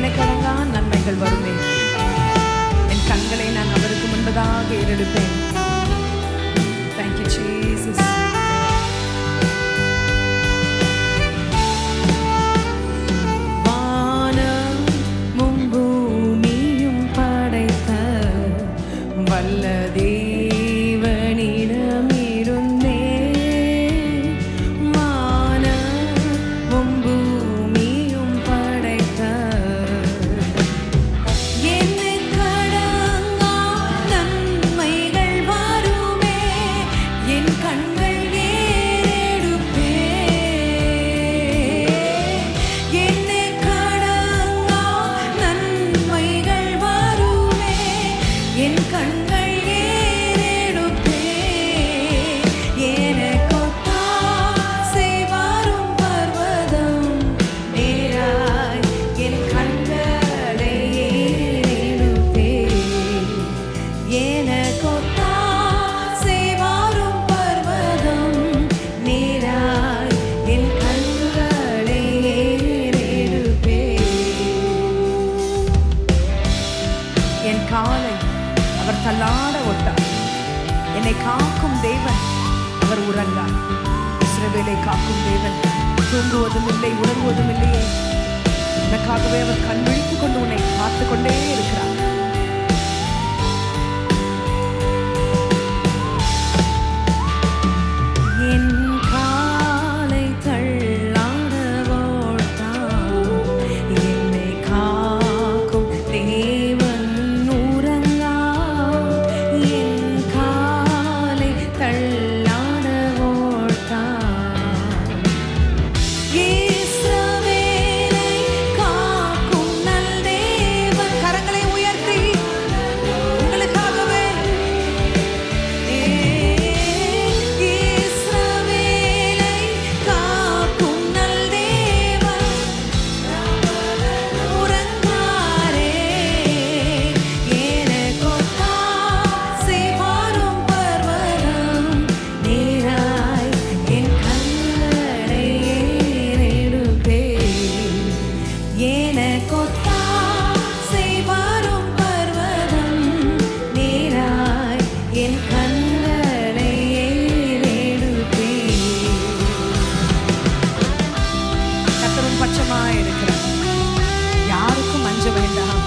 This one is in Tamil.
எண்ணக்கடங்கா நன்மைகள் வருமே? என் கண்களை நான் அவருக்கு முன்பதாக ஏறெடுப்பேன். தேங்க்யூ சீ காலை அவர் தள்ளாட ஒட்டார். என்னை காக்கும் தேவன் அவர் உறங்கார். இஸ்ரவேலை காக்கும் தேவன் தூங்குவதும் இல்லை உணர்வதும் இல்லையே. உனக்காகவே அவர் கண் விழித்துக் கொண்டு உன்னை பார்த்து கொண்டே இருக்கிறார். அவசரம் பட்சமாக இருக்கிறார். யாருக்கும் அஞ்ச வேண்டாம்.